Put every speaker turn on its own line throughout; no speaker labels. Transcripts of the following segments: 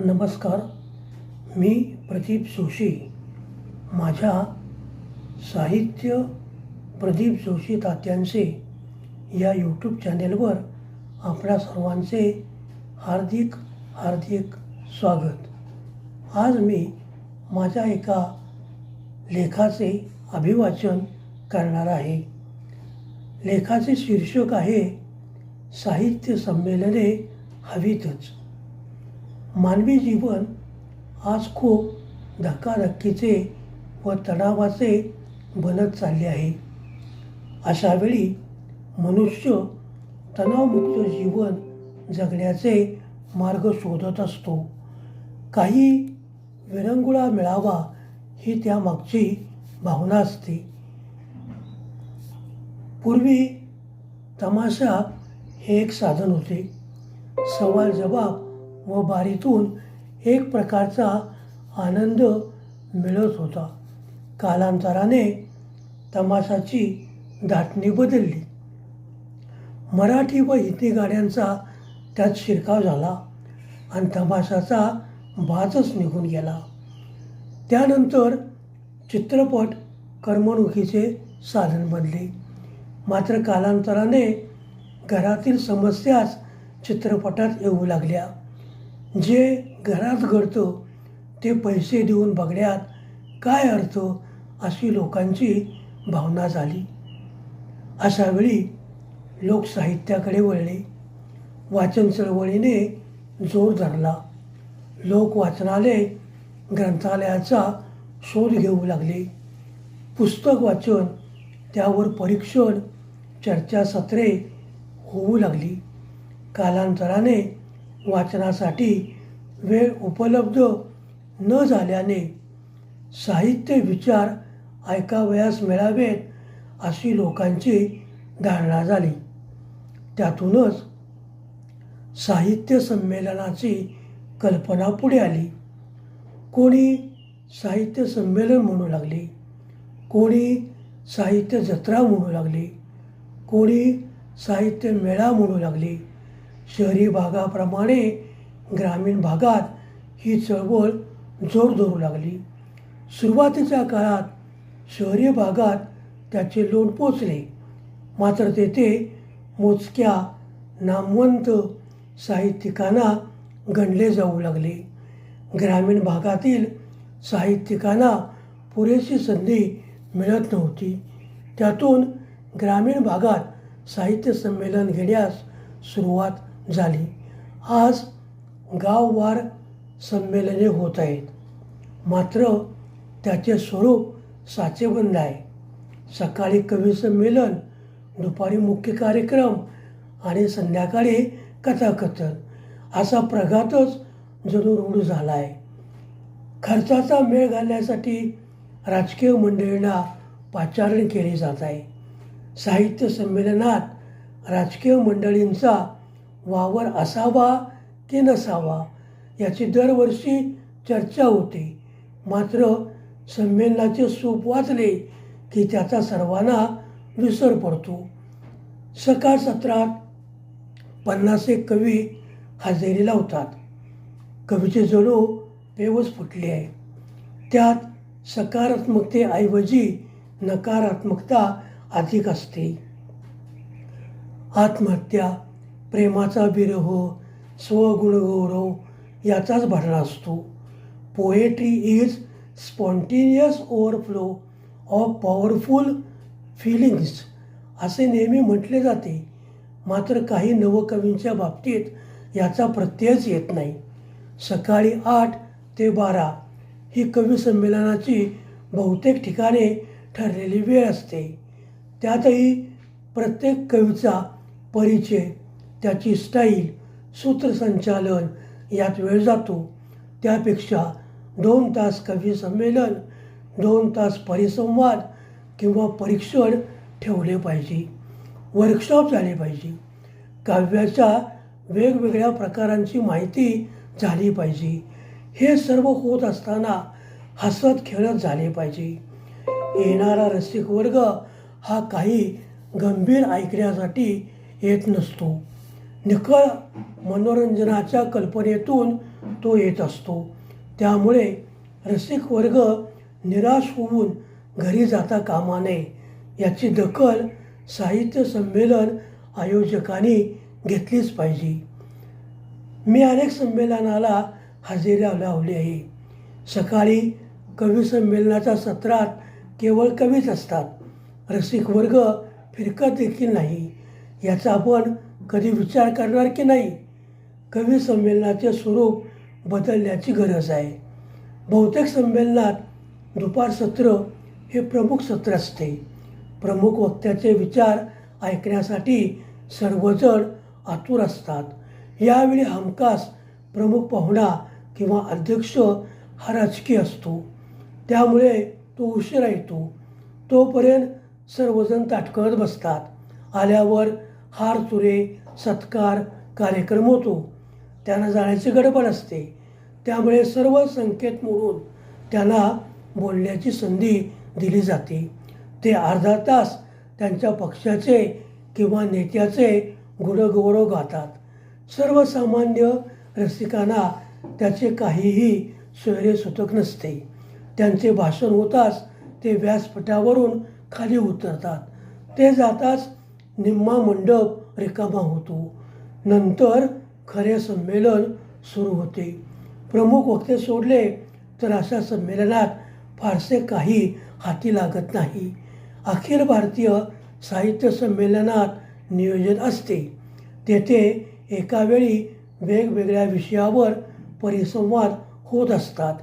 नमस्कार. मी प्रदीप जोशी. माझ्या साहित्य प्रदीप जोशी तात्यांचे या यूट्यूब चॅनेलवर आपल्या सर्वांचे हार्दिक हार्दिक स्वागत. आज मी माझ्या एका लेखाचे अभिवाचन करणार आहे. लेखाचे शीर्षक आहे साहित्य संमेलने हवीतच. मानवी जीवन आज खूप धक्काधक्कीचे व तणावाचे बनत चालले आहे. अशावेळी मनुष्य तणावमुक्त जीवन जगण्याचे मार्ग शोधत असतो. काही विरंगुळा मिळावा ही त्यामागची भावना असते. पूर्वी तमाशा हे एक साधन होते. सवाल जबाब व बारीतून एक प्रकारचा आनंद मिळत होता. कालांतराने तमाशाची दाटणी बदलली. मराठी व हिंदी गाण्यांचा त्यात शिरकाव झाला आणि तमाशाचा बाजच निघून गेला. त्यानंतर चित्रपट करमणुकीचे साधन बनले. मात्र कालांतराने घरातील समस्याच चित्रपटात येऊ लागल्या. जे घरात घडतं ते पैसे देऊन बघण्यात काय अर्थ अशी लोकांची भावना झाली. अशा वेळी लोक साहित्याकडे वळले. वाचन चळवळीने जोर धरला. लोक वाचनालय ग्रंथालयाचा शोध घेऊ लागले. पुस्तक वाचन त्यावर परीक्षण चर्चासत्रे होऊ लागली. कालांतराने वाचनासाठी वेळ उपलब्ध न झाल्याने साहित्य विचार ऐकावयास मिळावेत अशी लोकांची धारणा झाली. त्यातूनच साहित्य संमेलनाची कल्पना पुढे आली. कोणी साहित्य संमेलन म्हणू लागले कोणी साहित्य जत्रा म्हणू लागले कोणी साहित्य मेळा म्हणू लागले शहरी भागाप्रमाणे ग्रामीण भागात ही चळवळ जोर धरू लागली. सुरुवातीच्या काळात शहरी भागात त्याचे लोण पोचले. मात्र तेथे मोजक्या नामवंत साहित्यिकांना गणले जाऊ लागले. ग्रामीण भागातील साहित्यिकांना पुरेशी संधी मिळत नव्हती. त्यातून ग्रामीण भागात साहित्य संमेलन घेण्यास सुरुवात झाली. आज गाववार संमेलने होत आहेत. मात्र त्याचे स्वरूप साचेबंद आहे. सकाळी कवी संमेलन दुपारी मुख्य कार्यक्रम आणि संध्याकाळी कथाकथन असा प्रघातच जणू रूढ झाला आहे खर्चाचा मेळ घालण्यासाठी राजकीय मंडळींना पाचारण केले जात आहे. साहित्य संमेलनात राजकीय मंडळींचा वावर असावा की नसावा याची दरवर्षी चर्चा होते. मात्र संमेलनाचे सूप वाचले की त्याचा सर्वांना विसर पडतो. सकाळ सत्रात पन्नास एक कवी हजेरी लावतात कवीचे जणू पेवच फुटले आहे त्यात सकारात्मकतेऐवजी नकारात्मकता अधिक असते. आत्महत्या प्रेमाचा विरह स्वगुणगौरव याचाच भरला असतो. Poetry is spontaneous overflow of powerful feelings असे नेहमी म्हटले जाते. मात्र काही नवकवींच्या बाबतीत याचा प्रत्ययच येत नाही. सकाळी आठ ते बारा ही कवी संमेलनाची बहुतेक ठिकाणे ठरलेली वेळ असते. त्यातही प्रत्येक कवीचा परिचय त्याची स्टाईल सूत्रसंचालन यात वेळ जातो. त्यापेक्षा दोन तास कवी संमेलन दोन तास परिसंवाद किंवा परीक्षण ठेवले पाहिजे वर्कशॉप झाले पाहिजे. काव्याच्या वेगवेगळ्या प्रकारांची माहिती झाली पाहिजे. हे सर्व होत असताना हसत खेळत झाले पाहिजे. येणारा रसिक वर्ग हा काही गंभीर ऐकण्यासाठी येत नसतो. निखळ मनोरंजनाच्या कल्पनेतून तो येत असतो. त्यामुळे रसिक वर्ग निराश होऊन घरी जाता कामा नये याची दखल साहित्य संमेलन आयोजकांनी घेतलीच पाहिजे. मी अनेक संमेलनाला हजेरी लावली आहे. सकाळी कवी संमेलनाच्या सत्रात केवळ कवीच असतात. रसिक वर्ग फिरकत देखील नाही. याचा आपण कधी विचार करणार की नाही? कवी संमेलनाचे स्वरूप बदलण्याची गरज आहे. बहुतेक संमेलनात दुपार सत्र हे प्रमुख सत्र असते. प्रमुख वक्त्याचे विचार ऐकण्यासाठी सर्वजण आतुर असतात. यावेळी हमखास प्रमुख पाहुणा किंवा अध्यक्ष हा राजकीय असतो. त्यामुळे तो उशिरा येतो तोपर्यंत सर्वजण ताटकळत बसतात. आल्यावर हार तुरे सत्कार कार्यक्रम होतो. त्यांना जाण्याची गडबड असते. त्यामुळे सर्व संकेत मोडून त्यांना बोलण्याची संधी दिली जाते. ते अर्धा तास त्यांच्या पक्षाचे किंवा नेत्याचे गुणगौरव गातात. सर्वसामान्य रसिकांना त्याचे काहीही सोयरेसुतक नसते. त्यांचे भाषण होताच ते व्यासपीठावरून खाली उतरतात. ते जाताच निम्मा मंडप रिकामा होतो. नंतर खरे संमेलन सुरू होते. प्रमुख वक्ते सोडले तर अशा संमेलनात फारसे काही हाती लागत नाही. अखिल भारतीय साहित्य संमेलनात नियोजन असते. तेथे एकावेळी वेगवेगळ्या विषयावर परिसंवाद होत असतात.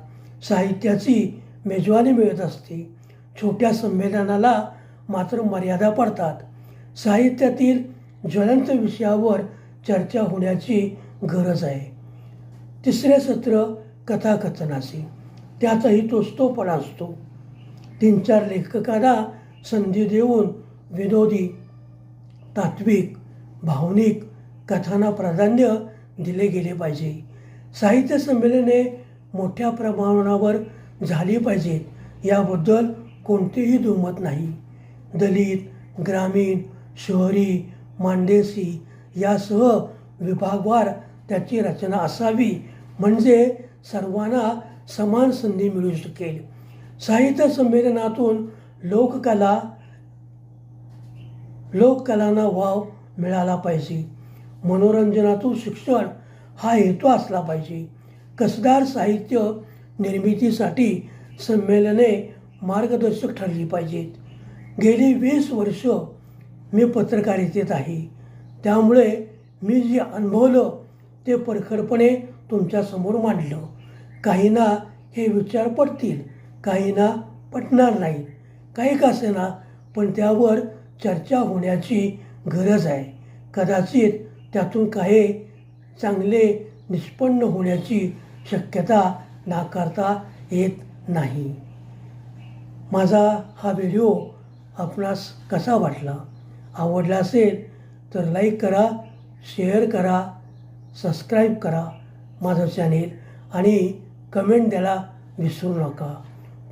साहित्याची मेजवानी मिळत असते. छोट्या संमेलनाला मात्र मर्यादा पडतात. साहित्यातील ज्वलंत विषयावर चर्चा होण्याची गरज आहे. तिसरे सत्र कथाकथनाचे त्याचाही तोस्तोपणा तोपणा असतो. तीन चार लेखकांना संधी देऊन विनोदी तात्विक भावनिक कथांना प्राधान्य दिले गेले पाहिजे. साहित्य संमेलने मोठ्या प्रमाणावर झाली पाहिजेत याबद्दल कोणतेही दुमत नाही. दलित ग्रामीण शहरी मांडेसी यासह विभागवार त्याची रचना असावी. म्हणजे सर्वांना समान संधी मिळू शकेल. साहित्य संमेलनातून लोककला लोककलांना वाव मिळाला पाहिजे. मनोरंजनातून शिक्षण हा हेतू असला पाहिजे. कसदार साहित्य निर्मितीसाठी संमेलने मार्गदर्शक ठरली पाहिजेत. गेली वीस वर्ष मी पत्रकारितेत आहे. त्यामुळे मी जे अनुभवलं ते परखडपणे तुमच्यासमोर मांडलं. काहींना हे विचार पटतील काहींना पटणार नाही. काही का असेना पण त्यावर चर्चा होण्याची गरज आहे. कदाचित त्यातून काही चांगले निष्पन्न होण्याची शक्यता नाकारता येत नाही. माझा हा व्हिडिओ आपणास कसा वाटला? आवडला असेल तर लाईक करा शेअर करा सबस्क्राईब करा माझं चॅनेल आणि कमेंट द्यायला विसरू नका.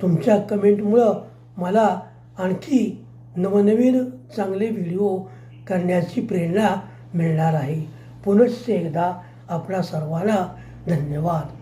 तुमच्या कमेंटमुळं मला आणखी नवनवीन चांगले व्हिडिओ करण्याची प्रेरणा मिळणार आहे. पुनश्च एकदा आपल्या सर्वांना धन्यवाद.